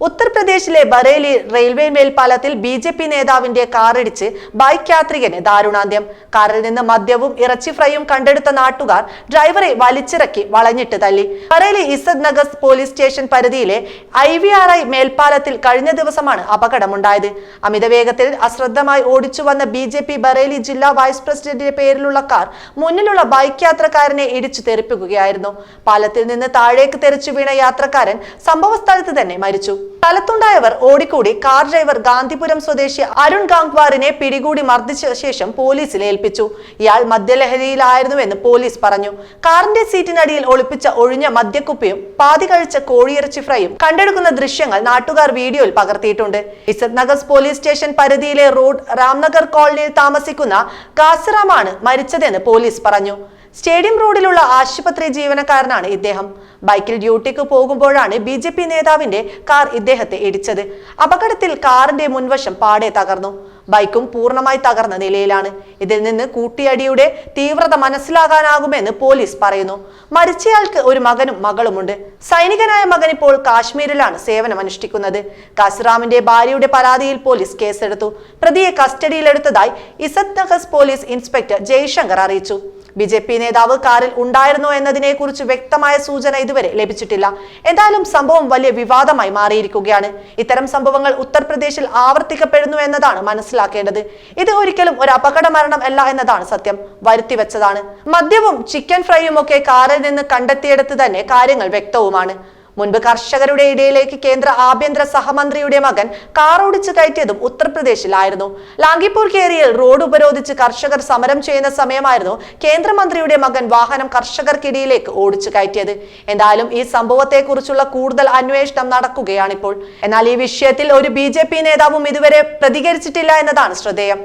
ഉത്തർപ്രദേശിലെ ബറേലി റെയിൽവേ മേൽപ്പാലത്തിൽ B J P നേതാവിന്റെ കാറിടിച്ച് ബൈക്ക് യാത്രികന് ദാരുണാന്ത്യം. കാറിൽ നിന്ന് മദ്യവും ഇറച്ചി ഫ്രൈയും കണ്ടെടുത്ത നാട്ടുകാർ ഡ്രൈവറെ വലിച്ചിറക്കി വളഞ്ഞിട്ട് തല്ലി. ബറേലി ഇസദ് നഗർ പോലീസ് സ്റ്റേഷൻ പരിധിയിലെ ഐ വി ആർ ഐ മേൽപ്പാലത്തിൽ കഴിഞ്ഞ ദിവസമാണ് അപകടമുണ്ടായത്. അമിതവേഗത്തിൽ അശ്രദ്ധമായി ഓടിച്ചു വന്ന ബി ജെ പി ബറേലി ജില്ലാ വൈസ് പ്രസിഡന്റിന്റെ പേരിലുള്ള കാർ മുന്നിലുള്ള ബൈക്ക് യാത്രക്കാരനെ ഇടിച്ചു തെറിപ്പിക്കുകയായിരുന്നു. പാലത്തിൽ നിന്ന് താഴേക്ക് തെറിച്ചു വീണ യാത്രക്കാരൻ സംഭവ സ്ഥലത്ത് തന്നെ മരിച്ചു. സ്ഥലത്തുണ്ടായവർ ഓടിക്കൂടി കാർ ഡ്രൈവർ ഗാന്ധിപുരം സ്വദേശി അരുൺ ഗാംഗ്വാറിനെ പിടികൂടി മർദ്ദിച്ച ശേഷം പോലീസിൽ ഏൽപ്പിച്ചു. ഇയാൾ മദ്യലഹരിയിലായിരുന്നുവെന്ന് പോലീസ് പറഞ്ഞു. കാറിന്റെ സീറ്റിനടിയിൽ ഒളിപ്പിച്ച ഒഴിഞ്ഞ മദ്യക്കുപ്പിയും പാതി കഴിച്ച കോഴിയിറച്ചി ഫ്രൈയും കണ്ടെടുക്കുന്ന ദൃശ്യങ്ങൾ നാട്ടുകാർ വീഡിയോയിൽ പകർത്തിയിട്ടുണ്ട്. ഇസത് നഗർ പോലീസ് സ്റ്റേഷൻ പരിധിയിലെ റോഡ് രാംനഗർ കോളനിയിൽ താമസിക്കുന്ന കാസറാമാണ് മരിച്ചതെന്ന് പോലീസ് പറഞ്ഞു. സ്റ്റേഡിയം റോഡിലുള്ള ആശുപത്രി ജീവനക്കാരനാണ് ഇദ്ദേഹം. ബൈക്കിൽ ഡ്യൂട്ടിക്ക് പോകുമ്പോഴാണ് ബി ജെ പി നേതാവിന്റെ കാർ ഇദ്ദേഹത്തെ ഇടിച്ചത്. അപകടത്തിൽ കാറിന്റെ മുൻവശം പാടെ തകർന്നു. ബൈക്കും പൂർണമായി തകർന്ന നിലയിലാണ്. ഇതിൽ നിന്ന് കൂട്ടിയടിയുടെ തീവ്രത മനസ്സിലാകാനാകുമെന്ന് പോലീസ് പറയുന്നു. മരിച്ചയാൾക്ക് ഒരു മകനും മകളുമുണ്ട്. സൈനികനായ മകൻ ഇപ്പോൾ കാശ്മീരിലാണ് സേവനം അനുഷ്ഠിക്കുന്നത് കാസിറാമിന്റെ ഭാര്യയുടെ പരാതിയിൽ പോലീസ് കേസെടുത്തു. പ്രതിയെ കസ്റ്റഡിയിലെടുത്തതായി ഇസത് നഹസ് പോലീസ് ഇൻസ്പെക്ടർ ജയ്ശങ്കർ അറിയിച്ചു. ബി ജെ പി നേതാവ് കാറിൽ ഉണ്ടായിരുന്നോ എന്നതിനെ കുറിച്ച് വ്യക്തമായ സൂചന ഇതുവരെ ലഭിച്ചിട്ടില്ല. എന്തായാലും സംഭവം വലിയ വിവാദമായി മാറിയിരിക്കുകയാണ്. ഇത്തരം സംഭവങ്ങൾ ഉത്തർപ്രദേശിൽ ആവർത്തിക്കപ്പെടുന്നു എന്നതാണ് മനസ്സിലാക്കേണ്ടത്. ഇത് ഒരിക്കലും ഒരു അപകട മരണം അല്ല എന്നതാണ് സത്യം. വരുത്തിവെച്ചതാണ്. മദ്യവും ചിക്കൻ ഫ്രൈയും ഒക്കെ കാറിൽ നിന്ന് കണ്ടെത്തിയെടുത്ത് തന്നെ കാര്യങ്ങൾ വ്യക്തവുമാണ്. മുൻപ് കർഷകരുടെ ഇടയിലേക്ക് കേന്ദ്ര ആഭ്യന്തര സഹമന്ത്രിയുടെ മകൻ കാർ ഓടിച്ചു കയറ്റിയതും ഉത്തർപ്രദേശിലായിരുന്നു. ലാങ്കിപൂർ കേരിയിൽ റോഡ് ഉപരോധിച്ച് കർഷകർ സമരം ചെയ്യുന്ന സമയമായിരുന്നു കേന്ദ്രമന്ത്രിയുടെ മകൻ വാഹനം കർഷകർക്കിടയിലേക്ക് ഓടിച്ചു കയറ്റിയത്. എന്തായാലും ഈ സംഭവത്തെക്കുറിച്ചുള്ള കൂടുതൽ അന്വേഷണം നടക്കുകയാണിപ്പോൾ. എന്നാൽ ഈ വിഷയത്തിൽ ഒരു ബി നേതാവും ഇതുവരെ പ്രതികരിച്ചിട്ടില്ല എന്നതാണ് ശ്രദ്ധേയം.